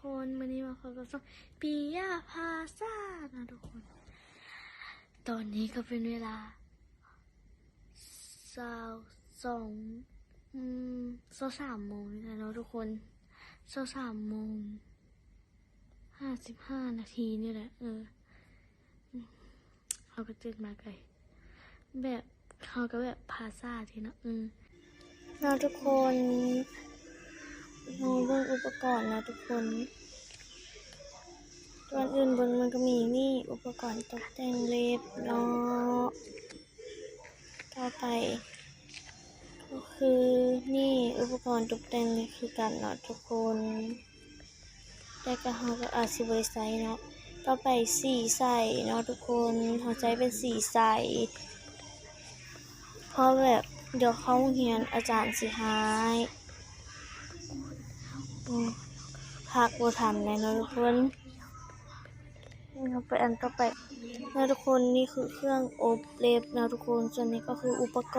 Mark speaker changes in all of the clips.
Speaker 1: คนวันนี้มาพบกับช่องปิยาพาซ่านะทุกคน ตอนนี้ก็เป็นเวลาสาวสองอืมสาวสามโมงแล้วเนาะทุกคนสาวสามโมงห้าสิบห้านาทีนี่แหละ เออเขาก็ตื่นมาไกลแบบเขาก็แบบพาซ่าทีเนาะอืมเราทุกคน เราเรื่องอุปกรณ์นะทุกคนตัวอื่นบนมันก็มีนี่อุปกรณ์ตกแต่งเล็บเนาะต่อไป ก็คือนี่อุปกรณ์ตกแต่งนี่คือกันเนาะทุกคนแต่ก็เขาก็อาจสิบริไซเนาะต่อไปสีใสเนาะทุกคนเขาใช้เป็นสีใสเพราะแบบเดี๋ยวเขาเรียนอาจารย์สิหาย อืมพักบ่ทันนะทุกคนนี่เราไปอันต่อไปนะทุกคนนี่คือเครื่องอบเล็บนะทุกคนส่วนนี้ก็คืออุปก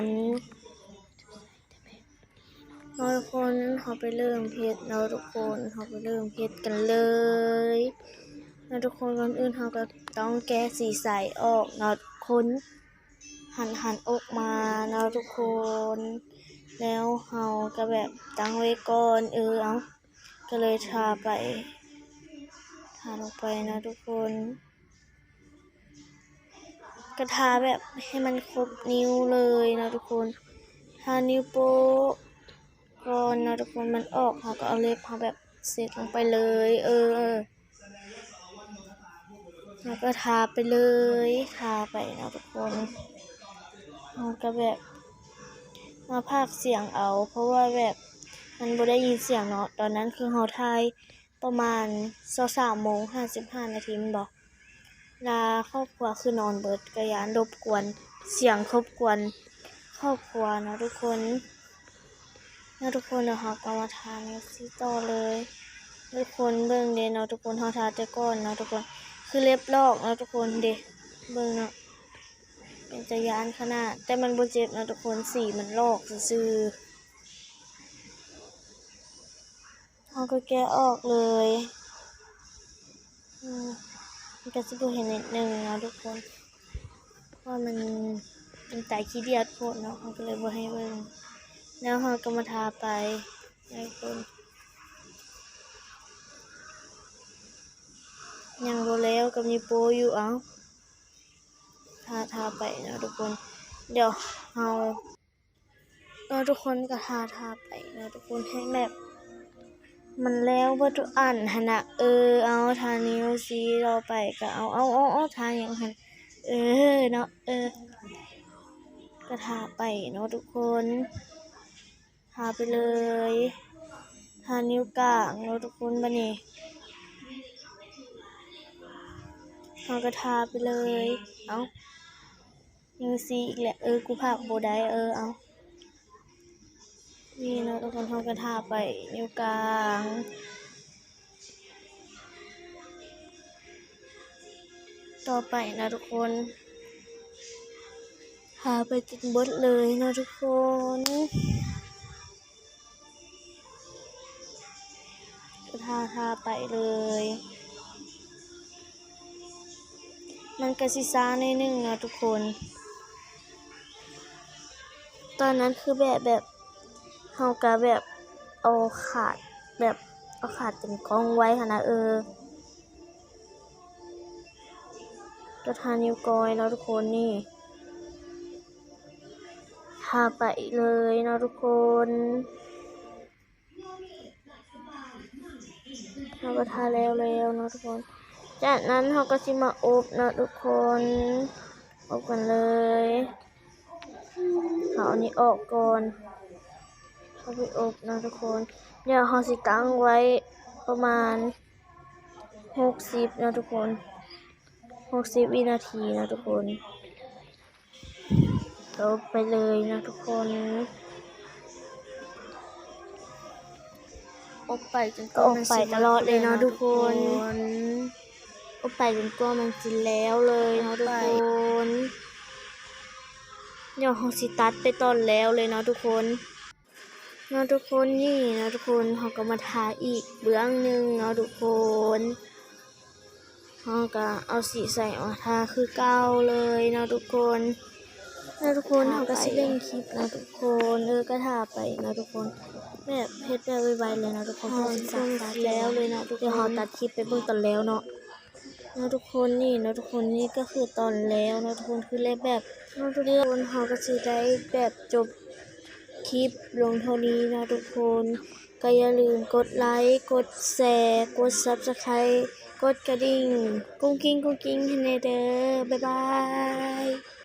Speaker 1: รณ์เราทุกคนเขาไปเริ่มเพชรเราทุกคนเขาไปเริ่มเพชรกันเลยเราทุกคนก่อนอื่นเขาก็ต้องแก้สีใสออกนะทุกคนหันหันอกมานะทุกคน แล้วเฮาก็แบบตั้งไว้ก่อนเออเอาก็เลยทาไปทาลงไปนะทุกคนก็ทาแบบให้มันครบนิ้วเลยนะทุกคนทานิ้วโป้งก่อนนะทุกคนมันออกเขาก็เอาเล็บเขาแบบเสร็จลงไปเลย เออเออแล้วก็ทาไปเลย ทาไปนะทุกคนเราก็แบบ มาพากเสียงเอา เพราะว่าแบบมันบ่ได้ยินเสียงเนาะตอนนั้นคือเฮาทายประมาณ23โมง55นาทีมันบอกลาครอบครัวคือนอนเบิดกระยานรบกวน เสียงรบกวน ครอบครัวเนาะทุกคนนะทุกคนเดี๋ยวเราก็มาทานซีต่อเลยทุกคนเบิ่งเด้เนาะทุกคนเฮาทาแต่ก่อนเนาะทุกคน คือเล็บลอกเนาะทุกคนเดเบิ่งเนาะ เป็นจะยานขนาด แต่มันบเจ็บนะทุกคนสีมันลอกซื่อเขาก็แกะออกเลยอืมมันก็จะดูเห็นนิดนึงนะทุกคนว่ามันเป็นไตขี้เดียดโคตรเนาะเขาก็เลยบ่ให้เบิ่งแล้วเขาก็มาทาไปนะทุกคนยังโบแล้วกับมีโปอยู่เอ้าาทาไปนะทุกคน เดี๋ยวเอาเราทุกคนก็ทาทาไปนะทุกคนให้แบบ มันแล้วว่าทุกอันหนะเออ เอาทานิ้วซีเราไปก็เอาเอาเอาเอาทาอย่างหันเออเนาะเออก็ทาไปเนาะทุกคนทาไปเลยทานิ้วกลางเนาะทุกคนบันนี้เราก็ทาไปเลย เอา นิวซีอีกแหละเออ กูผักโบได้เออ เอานี่เนาะทุกคนทำกระทาไปนิ้วกลางต่อไปนะทุกคนทาไปจนเบดเลยนะทุกคนก็ทาทาไปเลย มันกระซิซาในหนึ่งนะทุกคน ตอนนั้นคือแบบแบบเฮากะแบบเอาขาดแบบเอาขาดเป็นกล้องไว้ค่ะนะเออก็ทานิ้วกอยเนาะทุกคนนี่ทาไปเลยเนาะทุกคนเราก็ทาแล้วแล้วเนาะทุกคน จากนั้นเราก็สิมาอบเนาะทุกคนอบกันเลย เอาอันนี้ออกก่อนเอาไปอบเนาะทุกคน เดี๋ยวเราสิตั้งไว้ประมาณหกสิบนาะทุกคนหกสิบวินาทีนะทุกคนอบไปเลยนะทุกคนอบไปจนก็อบไปตลอดเลยเนาะทุกคนอบไปจนตัวมันสิแล้วเลยเนาะทุกคน เดี๋ยวเราสิตัดไปตอนแล้วเลยเนาะทุกคนเนาะทุกคนนี่เนาะทุกคนเขาก็มาทาอีกเบื้องหนึ่งเนาะทุกคนเขาก็เอาสีใส่มาทาคือเก้าเลยเนาะทุกคนเนาะทุกคนเขาก็สิเล่นคลิปเนาะทุกคนเออก็ทาไปเนาะทุกคนแบบเพชรแบบไวๆเลยเนาะทุกคนเขาสิตัดแล้วเลยเนาะทุกคนเดี๋ยวเขาตัดคลิปไปเบิ่งตอนแล้วเนาะ นาะทุกคนนี่นาะทุกคนนี่ก็คือตอนแล้วนาะทุกคนคือเล่แบบนาะทุกคนเขาก็สิได้แบบจบคลิปลงเท่านี้นะทุกคนก็อย่าลืมกดไลค์กดแชร์กด Subscribe กดกระดิ่ง กุ้งกิ้งกุ้งกิ้งให้แน่เด้อบ๊ายบาย